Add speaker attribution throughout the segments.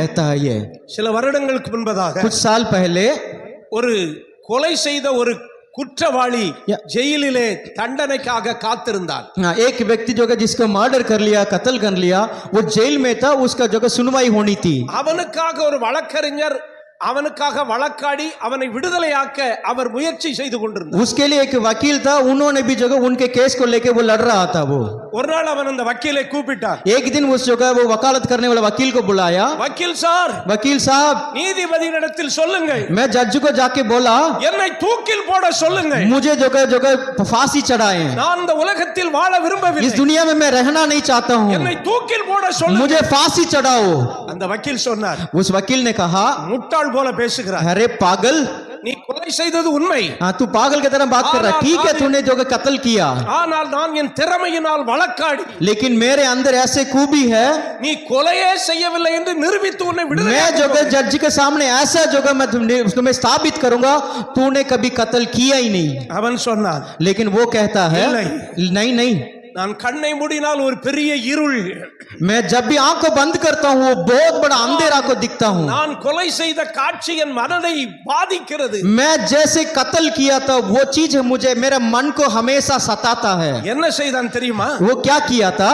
Speaker 1: कहता है ये
Speaker 2: சில வருடங்களுக்கு முன்பதாக
Speaker 1: कुछ साल पहले
Speaker 2: ஒரு கொலை செய்த ஒரு குற்றவாளி
Speaker 1: Yeah.
Speaker 2: ஜெயிலிலே தண்டனைக்காக காத்திருந்தான்
Speaker 1: हाँ, एक व्यक्ति जो है जिसको मर्डर कर लिया कत्ल कर लिया वो जेल में था उसका जो है सुनवाई होनी थी
Speaker 2: அவனுக்காக ஒரு வழக்கறிஞர் அவனுக்காக வழக்காடி அவனை விடுதலையாக்க அவர் முயற்சி செய்து கொண்டிருந்தார்
Speaker 1: उसके लिए एक वकील था उन्होंने भी जो है उनके केस को लेके वो लड़ रहा था वो
Speaker 2: ஒரு நாள் அவன் அந்த வக்கீலை கூப்பிட்டார்
Speaker 1: एक दिन उस जो है वो वकालत करने वाला वकील को बुलाया
Speaker 2: வக்கீல் சார்
Speaker 1: वकील साहब
Speaker 2: நீதிபதியினிடத்தில் சொல்லுங்கள்
Speaker 1: मैं जज को जाके बोला
Speaker 2: என்னை தூக்கில் போட சொல்லுங்கள்
Speaker 1: मुझे जो है जो है फांसी चढ़ाए
Speaker 2: நான் இந்த உலகத்தில் வாழ
Speaker 1: इस
Speaker 2: விரும்பவில்லை
Speaker 1: दुनिया में मैं रहना नहीं चाहता हूँ
Speaker 2: என்னை தூக்கில் போட சொல்லுங்கள்
Speaker 1: मुझे फांसी चढ़ाओ
Speaker 2: அந்த வக்கீல் சொன்னார்
Speaker 1: उस वकील ने कहा
Speaker 2: முட்டாள் போல பேசுகிறார்
Speaker 1: अरे पागल
Speaker 2: நீ கொலை செய்தது உண்மை
Speaker 1: हाँ तू पागल की तरह बात कर रहा है ठीक है तूने जो है कत्ल किया
Speaker 2: ஆனால் நான் என் திறமையினால் வழக்காடி
Speaker 1: लेकिन मेरे अंदर ऐसे खूबी है
Speaker 2: நீ கொலையே செய்யவில்லை என்று நிரூபித்து உன்னை
Speaker 1: मैं
Speaker 2: விடுதலை
Speaker 1: जो है जज के सामने ऐसा जो है मैं तुमने तुम्हें स्थापित करूंगा तूने कभी कत्ल किया ही नहीं
Speaker 2: அவன் சொன்னான்
Speaker 1: लेकिन वो कहता है
Speaker 2: नहीं।
Speaker 1: नहीं नहीं
Speaker 2: நான் கண்ணை மூடினால் ஒரு பெரிய இருள்
Speaker 1: मैं जब भी आंख को बंद करता हूँ वो बहुत बड़ा अंधेरा को दिखता हूँ
Speaker 2: நான் கொலை செய்த காட்சி என் மனதை பாதிக்கிறது
Speaker 1: मैं जैसे कत्ल किया था वो चीज मुझे मेरे मन को हमेशा सताता है
Speaker 2: என்ன செய்தான் தெரியுமா
Speaker 1: वो क्या किया था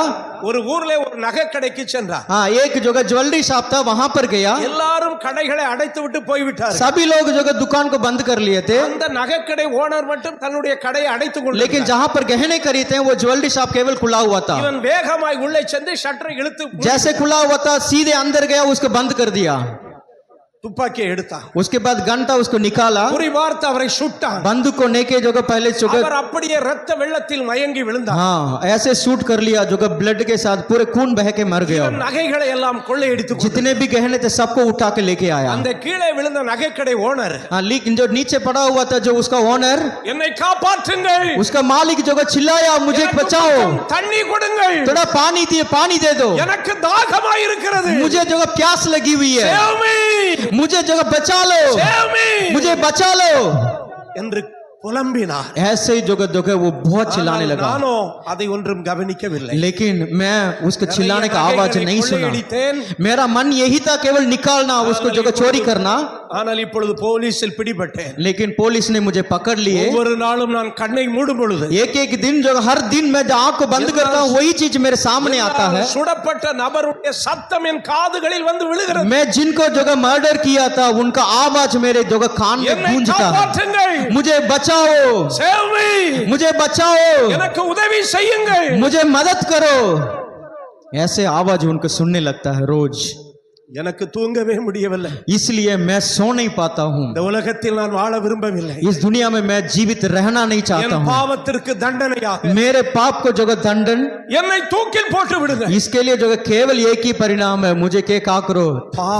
Speaker 2: ஒரு ஊர்ல ஒரு நகை கடைக்கு சென்றார்
Speaker 1: हाँ एक जगह ज्वेलरी शॉप था वहां पर गया
Speaker 2: எல்லாரும் கடைகளை அடைத்து விட்டு போய்விட்டார்
Speaker 1: सभी लोग जो है दुकान को बंद कर लिए थे
Speaker 2: அந்த நகைக்கடை ஓனர் மட்டும் தன்னுடைய கடையை அடைத்துக் கொண்டு
Speaker 1: लेकिन जहां पर गहने खरीदते हैं वो ज्वेलरी शॉप केवल खुला हुआ था
Speaker 2: இவன் வேகமாய் உள்ளே சென்று ஷட்டரை இழுத்து
Speaker 1: जैसे खुला हुआ था सीधे अंदर गया उसको बंद कर दिया
Speaker 2: துப்பாக்கியை எடுத்தான்
Speaker 1: उसके बाद गन था उसको निकाला
Speaker 2: குறி வார்த்தை அவரை சுட்டான்
Speaker 1: बंदूक को लेके जो है पहले जो है-
Speaker 2: அவர் அப்படியே ரத்த வெள்ளத்தில் மயங்கி விழுந்தார்
Speaker 1: हाँ ऐसे शूट कर लिया जो है ब्लड के साथ पूरे खून बह के मर गया
Speaker 2: இவன் நகைகளை எல்லாம் கொள்ளையடித்து கொண்டு
Speaker 1: जितने भी गहने थे सबको उठा के लेके आया
Speaker 2: அந்த கீழே விழுந்த நகைக்கடை ஓனர்
Speaker 1: हाँ लेकिन जो नीचे पड़ा हुआ था जो उसका ओनर
Speaker 2: என்னை காப்பாற்றுங்கள்
Speaker 1: उसका मालिक जो है चिल्लाया मुझे
Speaker 2: எனக்கு
Speaker 1: बचाओ
Speaker 2: கொஞ்சம் தண்ணி கொடுங்கள்
Speaker 1: थोड़ा पानी दिए पानी दे दो
Speaker 2: எனக்கு தாகமாய் இருக்கிறது
Speaker 1: मुझे जो है प्यास लगी हुई है
Speaker 2: Save me!
Speaker 1: मुझे जो है बचा लो
Speaker 2: Save me!
Speaker 1: मुझे बचा लो
Speaker 2: என்று புலம்பினார்
Speaker 1: ऐसे ही जो है जो है वो बहुत चिल्लाने
Speaker 2: ஆனால்
Speaker 1: लगा
Speaker 2: நானோ அதை ஒன்றும் கவனிக்கவில்லை
Speaker 1: लेकिन मैं उसके चिल्लाने का
Speaker 2: நிறைய
Speaker 1: आवाज
Speaker 2: நகைகளை
Speaker 1: नहीं सुना
Speaker 2: கொள்ளையடித்தேன்
Speaker 1: मेरा मन यही था केवल निकालना उसको जो है चोरी करना
Speaker 2: ஆனால் இப்பொழுது போலீஸில் பிடிபட்டேன்
Speaker 1: लेकिन पुलिस ने मुझे पकड़ लिए
Speaker 2: ஒவ்வொரு நாளும் நான் கண்ணை மூடும் பொழுது
Speaker 1: एक एक दिन जो हर दिन मैं जो आंख को बंद करता हूँ वही चीज मेरे सामने आता है
Speaker 2: சுடப்பட்ட நபருடைய சத்தம் என் காதுகளில் வந்து விழுகிறது
Speaker 1: मैं जिनको जगह मर्डर किया था उनका आवाज मेरे जगह कान में
Speaker 2: என்னை
Speaker 1: गूंजता है
Speaker 2: காப்பாற்றுங்கள்
Speaker 1: मुझे बचाओ
Speaker 2: Save me!
Speaker 1: मुझे बचाओ
Speaker 2: எனக்கு உதவி செய்யுங்கள்
Speaker 1: मुझे मदद करो ऐसे आवाज उनको सुनने लगता है रोज
Speaker 2: எனக்கு தூங்கவே முடியவில்லை
Speaker 1: इसलिए मैं सो नहीं पाता हूँ
Speaker 2: இந்த உலகத்தில் நான் வாழ விரும்பவில்லை
Speaker 1: इस दुनिया में मैं जीवित रहना नहीं चाहता
Speaker 2: என்
Speaker 1: हूँ
Speaker 2: பாவத்திற்கு தண்டனையாக
Speaker 1: मेरे पाप को जगह दंडन
Speaker 2: என்னை தூக்கில் போட்டு விடுங்க
Speaker 1: इसके लिए जो है केवल एक ही परिणाम है मुझे के का करो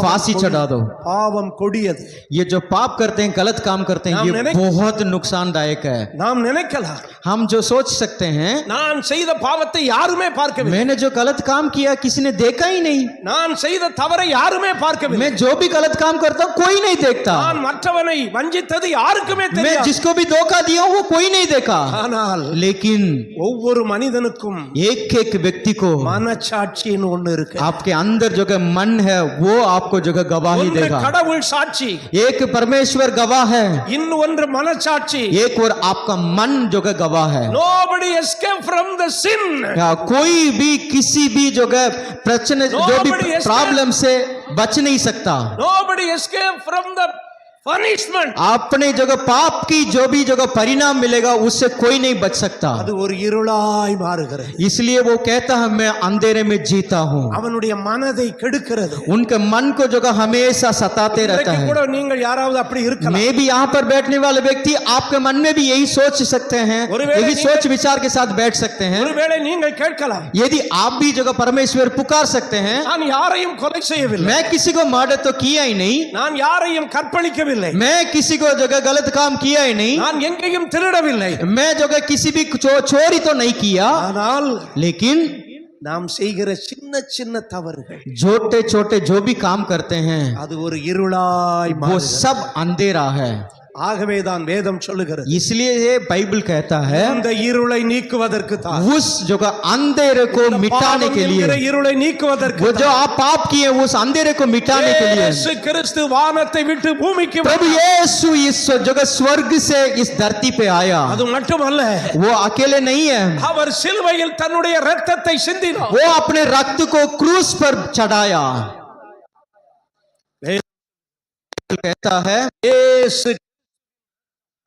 Speaker 1: फांसी चढ़ा दो
Speaker 2: பாவம் கொடியது
Speaker 1: ये जो पाप करते हैं गलत काम करते हैं
Speaker 2: नाम
Speaker 1: ये
Speaker 2: लेने-
Speaker 1: बहुत नुकसानदायक है
Speaker 2: நாம் நினைக்கலாம்
Speaker 1: हम जो सोच सकते हैं
Speaker 2: நான் செய்த பாவத்தை யாருமே பார்க்கவில்லை
Speaker 1: मैंने जो गलत काम किया किसी ने देखा ही नहीं
Speaker 2: நான் செய்த தவறை யாருமே பார்க்கவில்லை
Speaker 1: मैं जो भी गलत काम करता हूँ कोई नहीं देखता
Speaker 2: நான் மற்றவனை வஞ்சித்தது யாருக்குமே
Speaker 1: मैं
Speaker 2: தெரியாது
Speaker 1: जिसको भी धोखा दिया हूँ वो कोई नहीं देखा
Speaker 2: ஆனால்
Speaker 1: लेकिन
Speaker 2: ஒவ்வொரு மனிதனுக்கும்
Speaker 1: एक एक व्यक्ति को
Speaker 2: மனச்சாட்சின்னு ஒண்ணு இருக்கு
Speaker 1: आपके अंदर जो है मन है वो आपको जो है गवाही
Speaker 2: ஒன்று
Speaker 1: देगा
Speaker 2: கடவுள் சாட்சி
Speaker 1: एक परमेश्वर गवाह है
Speaker 2: இன்னும் ஒன்று மனச்சாட்சி
Speaker 1: एक और आपका मन जो है गवाह है
Speaker 2: nobody escape from the sin
Speaker 1: या कोई भी किसी भी जो है प्रश्न जो भी
Speaker 2: Nobody escape.
Speaker 1: प्रॉब्लम से बच नहीं सकता।
Speaker 2: नो बड़ी एस्केप फ्रॉम द punishment
Speaker 1: अपने जगह पाप की जो भी जगह परिणाम मिलेगा उससे कोई नहीं बच सकता
Speaker 2: அது ஒரு இருளாய் மாறுகிறது
Speaker 1: इसलिए वो कहता है मैं अंधेरे में जीता हूँ
Speaker 2: அவனுடைய மனதை கெடுக்கிறது
Speaker 1: उनके मन को जो है हमेशा सताते रहता
Speaker 2: இன்றைக்கு
Speaker 1: है
Speaker 2: கூட நீங்கள் யாராவது அப்படி இருக்கலாம்
Speaker 1: मैं भी यहाँ पर बैठने वाले व्यक्ति आपके मन में भी यही सोच सकते हैं
Speaker 2: ஒருவேளை
Speaker 1: यही
Speaker 2: நீங்கள்-
Speaker 1: सोच विचार के साथ बैठ सकते हैं
Speaker 2: ஒருவேளை நீங்கள் கேட்கலாம்
Speaker 1: यदि आप भी जगह परमेश्वर पुकार सकते हैं
Speaker 2: நான் யாரையும் கொலை செய்யவில்லை
Speaker 1: मैं किसी को मर्डर तो किया ही नहीं
Speaker 2: நான் யாரையும் கற்பழிக்கவில்லை
Speaker 1: मैं किसी को जगह गलत काम किया ही नहीं
Speaker 2: நான் எங்கேயும் திருடவில்லை
Speaker 1: मैं जगह किसी भी चो, चोरी तो नहीं किया
Speaker 2: ஆனால்
Speaker 1: लेकिन
Speaker 2: நாம் செய்கிற சின்ன சின்ன தவறுகள்
Speaker 1: छोटे छोटे जो भी काम करते हैं
Speaker 2: அது ஒரு இருளாய்
Speaker 1: वो
Speaker 2: மாறுகிறது.
Speaker 1: सब अंधेरा है
Speaker 2: ஆகவேதான் வேதம் சொல்லுகிறது
Speaker 1: इसलिए ये बाइबल कहता है
Speaker 2: இந்த இருளை நீக்குவதற்கு தான்
Speaker 1: उस जो का अंधेरे को मिटाने के
Speaker 2: என்கிற
Speaker 1: लिए
Speaker 2: இருளை நீக்குவதற்கு
Speaker 1: वो जो आप पाप किए उस अंधेरे को मिटाने के लिए
Speaker 2: இயேசு கிறிஸ்து வானத்தை விட்டு பூமிக்கு
Speaker 1: प्रभु यीशु इस जगह स्वर्ग से इस धरती पे आया
Speaker 2: அது மட்டுமல்ல
Speaker 1: वो अकेले नहीं है
Speaker 2: அவர் சிலுவையில் தன்னுடைய இரத்தத்தை சிந்தினார்
Speaker 1: वो अपने रक्त को क्रूस पर चढ़ाया कहता है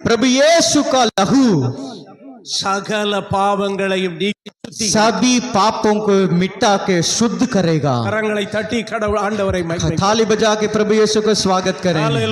Speaker 2: இயேசு
Speaker 1: प्रभु यीशु का लहू
Speaker 2: சகல பாவங்களையும் நீக்கி சுத்தி
Speaker 1: सभी पापों को मिटा के शुद्ध करेगा
Speaker 2: கரங்களை தட்டி கடவுள் ஆண்டவரை மகிமை
Speaker 1: थाली बजा के प्रभु यीशु को स्वागत करें
Speaker 2: Hallelujah.